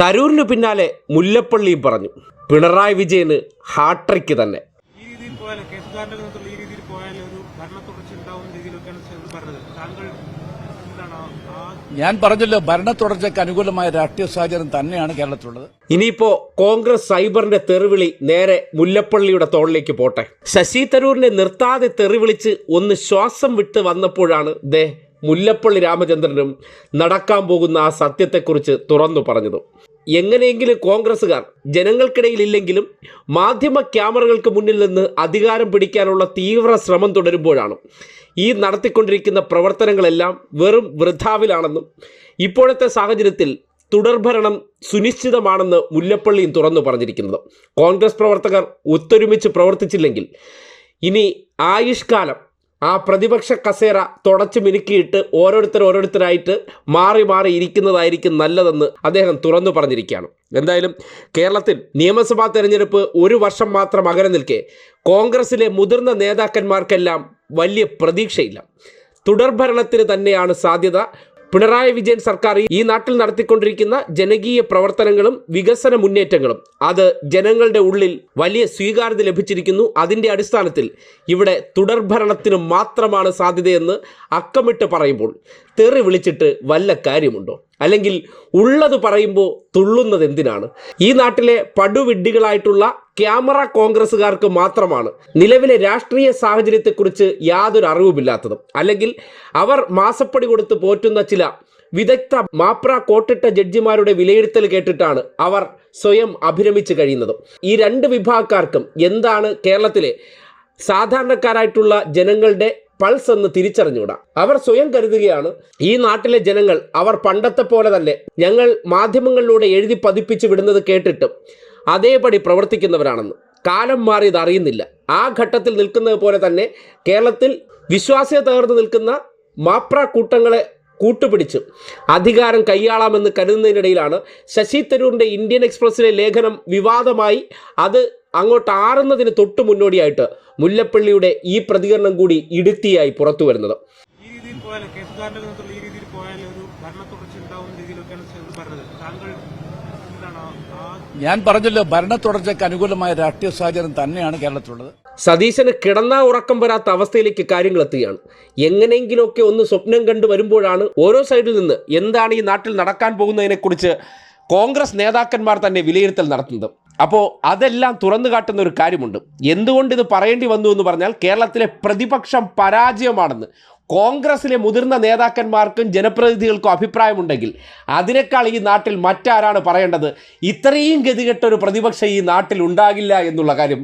തരൂരിന് പിന്നാലെ മുല്ലപ്പള്ളിയും പറഞ്ഞു. പിണറായി വിജയന് ഹാട്രിക്ക് തന്നെ. ഞാൻ പറഞ്ഞല്ലോ ഭരണ തുടർച്ചയ്ക്ക് അനുകൂലമായ രാഷ്ട്രീയ സാഹചര്യം തന്നെയാണ് കേരളത്തിലുള്ളത്. ഇനിയിപ്പോ കോൺഗ്രസ് സൈബറിന്റെ തെറിവിളി നേരെ മുല്ലപ്പള്ളിയുടെ തോളിലേക്ക് പോട്ടെ. ശശി തരൂരിനെ നിർത്താതെ തെറിവിളിച്ച് ഒന്ന് ശ്വാസം വിട്ട് വന്നപ്പോഴാണ് ദേ മുല്ലപ്പള്ളി രാമചന്ദ്രനും നടക്കാൻ പോകുന്ന ആ സത്യത്തെക്കുറിച്ച് തുറന്നു പറഞ്ഞത്. എങ്ങനെയെങ്കിലും കോൺഗ്രസ്സുകാർ ജനങ്ങൾക്കിടയിലില്ലെങ്കിലും മാധ്യമ ക്യാമറകൾക്ക് മുന്നിൽ നിന്ന് അധികാരം പിടിക്കാനുള്ള തീവ്ര ശ്രമം തുടരുമ്പോഴാണ് ഈ നടത്തിക്കൊണ്ടിരിക്കുന്ന പ്രവർത്തനങ്ങളെല്ലാം വെറും വൃഥാവിലാണെന്നും ഇപ്പോഴത്തെ സാഹചര്യത്തിൽ തുടർഭരണം സുനിശ്ചിതമാണെന്ന് മുല്ലപ്പള്ളിയും തുറന്നു പറഞ്ഞിരിക്കുന്നത്. കോൺഗ്രസ് പ്രവർത്തകർ ഒത്തൊരുമിച്ച് പ്രവർത്തിച്ചില്ലെങ്കിൽ ഇനി ആയുഷ്കാലം ആ പ്രതിപക്ഷ കസേര തുടച്ചു മിനുക്കിയിട്ട് ഓരോരുത്തർ ഓരോരുത്തരായിട്ട് മാറി മാറി ഇരിക്കുന്നതായിരിക്കും നല്ലതെന്ന് അദ്ദേഹം തുറന്നു പറഞ്ഞിരിക്കുകയാണ്. എന്തായാലും കേരളത്തിൽ നിയമസഭാ തെരഞ്ഞെടുപ്പ് ഒരു വർഷം മാത്രം അകലെ നിൽക്കെ കോൺഗ്രസിലെ മുതിർന്ന നേതാക്കന്മാർക്കെല്ലാം വലിയ പ്രതീക്ഷയില്ല. തുടർഭരണത്തിന് തന്നെയാണ് സാധ്യത. പിണറായി വിജയൻ സർക്കാർ ഈ നാട്ടിൽ നടത്തിക്കൊണ്ടിരിക്കുന്ന ജനകീയ പ്രവർത്തനങ്ങളും വികസന മുന്നേറ്റങ്ങളും അത് ജനങ്ങളുടെ ഉള്ളിൽ വലിയ സ്വീകാര്യത ലഭിച്ചിരിക്കുന്നു. അതിന്റെ അടിസ്ഥാനത്തിൽ ഇവിടെ തുടർഭരണത്തിന് മാത്രമാണ് സാധ്യതയെന്ന് അക്കമിട്ട് പറയുമ്പോൾ തെറി വിളിച്ചിട്ട് വല്ല കാര്യമുണ്ടോ? അല്ലെങ്കിൽ ഉള്ളത് പറയുമ്പോൾ തുള്ളുന്നത് എന്തിനാണ്? ഈ നാട്ടിലെ പടുവിഡ്ഢികളായിട്ടുള്ള ക്യാമറ കോൺഗ്രസ്സുകാർക്ക് മാത്രമാണ് നിലവിലെ രാഷ്ട്രീയ സാഹചര്യത്തെക്കുറിച്ച് യാതൊരു അറിവുമില്ലാത്തതും. അല്ലെങ്കിൽ അവർ മാസപ്പടി കൊടുത്ത് പോറ്റുന്ന ചില വിദഗ്ധ മാപ്ര കോട്ടിട്ട ജഡ്ജിമാരുടെ വിലയിരുത്തൽ കേട്ടിട്ടാണ് അവർ സ്വയം അഭിരമിച്ച് കഴിയുന്നതും. ഈ രണ്ട് വിഭാഗക്കാർക്കും എന്താണ് കേരളത്തിലെ സാധാരണക്കാരായിട്ടുള്ള ജനങ്ങളുടെ പൾസ് എന്ന് തിരിച്ചറിഞ്ഞുകൂടാ? അവർ സ്വയം കരുതുകയാണ് ഈ നാട്ടിലെ ജനങ്ങൾ അവർ പണ്ടത്തെ പോലെ തന്നെ ഞങ്ങൾ മാധ്യമങ്ങളിലൂടെ എഴുതി പതിപ്പിച്ച് വിടുന്നത് കേട്ടിട്ടും അതേപടി പ്രവർത്തിക്കുന്നവരാണെന്ന്. കാലം മാറിയത് അറിയുന്നില്ല. ആ ഘട്ടത്തിൽ നിൽക്കുന്നത് പോലെ തന്നെ കേരളത്തിൽ വിശ്വാസ്യത തകർന്നു നിൽക്കുന്ന മാപ്ര കൂട്ടങ്ങളെ കൂട്ടുപിടിച്ച് അധികാരം കൈയാളാമെന്ന് കരുതുന്നതിനിടയിലാണ് ശശി തരൂരിന്റെ ഇന്ത്യൻ എക്സ്പ്രസ്സിലെ ലേഖനം വിവാദമായി. അത് അങ്ങോട്ട് ആറുന്നതിന് തൊട്ട് മുന്നോടിയായിട്ട് മുല്ലപ്പള്ളിയുടെ ഈ പ്രതികരണം കൂടി ഇടുത്തിയായി പുറത്തു വരുന്നത്. ഞാൻ പറഞ്ഞല്ലോ ഭരണ തുടർച്ചയ്ക്ക് അനുകൂലമായ രാഷ്ട്രീയ സാഹചര്യം തന്നെയാണ് കേരളത്തിലുള്ളത്. സതീശന് കിടന്നാ ഉറക്കം വരാത്ത അവസ്ഥയിലേക്ക് കാര്യങ്ങൾ എത്തുകയാണ്. എങ്ങനെയെങ്കിലുമൊക്കെ ഒന്ന് സ്വപ്നം കണ്ടു വരുമ്പോഴാണ് ഓരോ സൈഡിൽ നിന്ന് എന്താണ് ഈ നാട്ടിൽ നടക്കാൻ പോകുന്നതിനെക്കുറിച്ച് കോൺഗ്രസ് നേതാക്കന്മാർ തന്നെ വിലയിരുത്തൽ നടത്തുന്നത്. അപ്പോൾ അതെല്ലാം തുറന്നു കാട്ടുന്ന ഒരു കാര്യമുണ്ട്. എന്തുകൊണ്ട് ഇത് പറയേണ്ടി വന്നു എന്ന് പറഞ്ഞാൽ കേരളത്തിലെ പ്രതിപക്ഷം പരാജയമാണെന്ന്. കോൺഗ്രസിലെ മുതിർന്ന നേതാക്കന്മാർക്കും ജനപ്രതിനിധികൾക്കും അഭിപ്രായമുണ്ടെങ്കിൽ അതിനേക്കാൾ ഈ നാട്ടിൽ മറ്റാരാണ് പറയേണ്ടത്? ഇത്രയും ഗതികെട്ട ഒരു പ്രതിപക്ഷം ഈ നാട്ടിൽ ഉണ്ടാകില്ല എന്നുള്ള കാര്യം